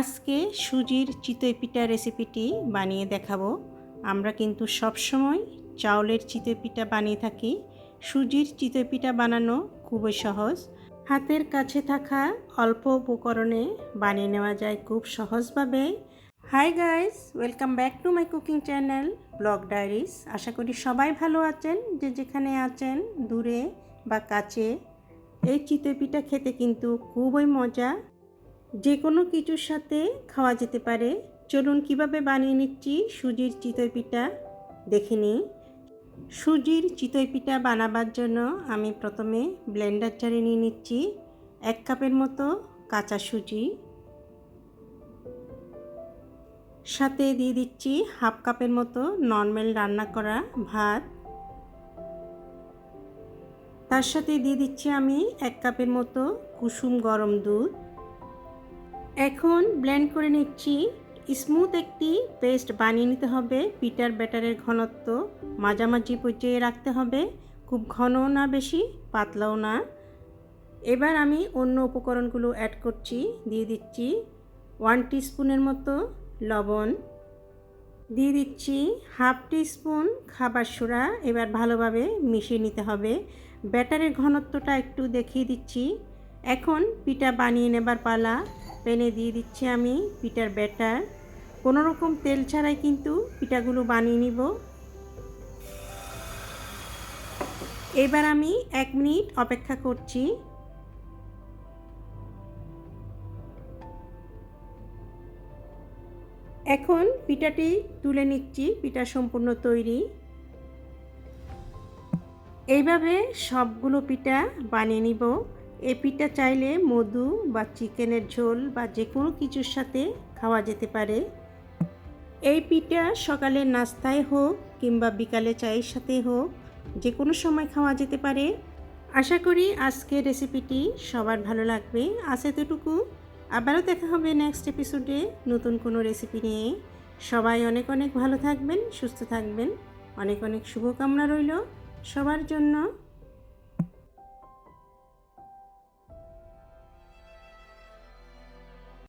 আজকে সুজির চিতই পিঠা রেসিপিটি বানিয়ে দেখাবো। আমরা কিন্তু সবসময় চাউলের চিতই পিঠা বানিয়ে থাকি। সুজির চিতই পিঠা বানানো খুবই সহজ। হাতের কাছে থাকা অল্প উপকরণে বানিয়ে নেওয়া যায় খুব সহজভাবে। Hi guys, welcome back to my cooking channel, vlog diaries. আশা করি সবাই ভালো আছেন, যে যেখানে আছেন, দূরে বা কাছে। এই চিতই পিঠা খেতে কিন্তু খুবই মজা। যে কোনো কিছুর সাথে খাওয়া যেতে পারে। চলুন কীভাবে বানিয়ে নিচ্ছি সুজির চিতই পিঠা? দেখে নিই। সুজির চিতই পিঠা বানাবার জন্য আমি প্রথমে ব্লেন্ডার জারে নিয়ে নিচ্ছি এক কাপের মতো কাঁচা সুজি। সাথে দিয়ে দিচ্ছি হাফ কাপের মতো নর্মাল রান্না করা ভাত। তার সাথে দিয়ে দিচ্ছি আমি এক কাপের মতো কুসুম গরম দুধ। এখন ব্লেন্ড করে নিচ্ছি। স্মুথ একটি পেস্ট বানিয়ে নিতে হবে। পিটার ব্যাটারের ঘনত্ব মাঝামাঝি পর্যায়ে রাখতে হবে। খুব ঘনও না, বেশি পাতলাও না। এবার আমি অন্য উপকরণগুলো অ্যাড করছি। দিয়ে দিচ্ছি ওয়ান স্পুনের মতো লবণ। দিয়ে দিচ্ছি হাফ স্পুন খাবার সোডা। এবার ভালোভাবে মিশিয়ে নিতে হবে। ব্যাটারের ঘনত্বটা একটু দেখিয়ে দিচ্ছি। এখন পিঠা বানিয়ে নেবার পালা। প্যানে দিয়ে দিচ্ছি আমি পিঠার ব্যাটার। কোনো রকম তেল ছাড়াই কিন্তু পিঠাগুলো বানিয়ে নিব। এবার আমি এক মিনিট অপেক্ষা করছি। এখন পিঠাটি তুলে নিচ্ছি, পিঠা সম্পূর্ণ তৈরি। এইভাবে সবগুলো পিঠা বানিয়ে নিব। এই পিঠা চাইলে মধু বা চিকেনের ঝোল বা যে কোনো কিছুর সাথে খাওয়া যেতে পারে। এই পিঠা সকালের নাস্তায় হোক কিংবা বিকালে চায়ের সাথে হোক, যে কোনো সময় খাওয়া যেতে পারে। আশা করি আজকের রেসিপিটি সবার ভালো লাগবে। আজ এতটুকু। আবারও দেখা হবে নেক্সট এপিসোডে নতুন কোনো রেসিপি নিয়ে। সবাই অনেক অনেক ভালো থাকবেন, সুস্থ থাকবেন। অনেক অনেক শুভকামনা রইল সবার জন্য।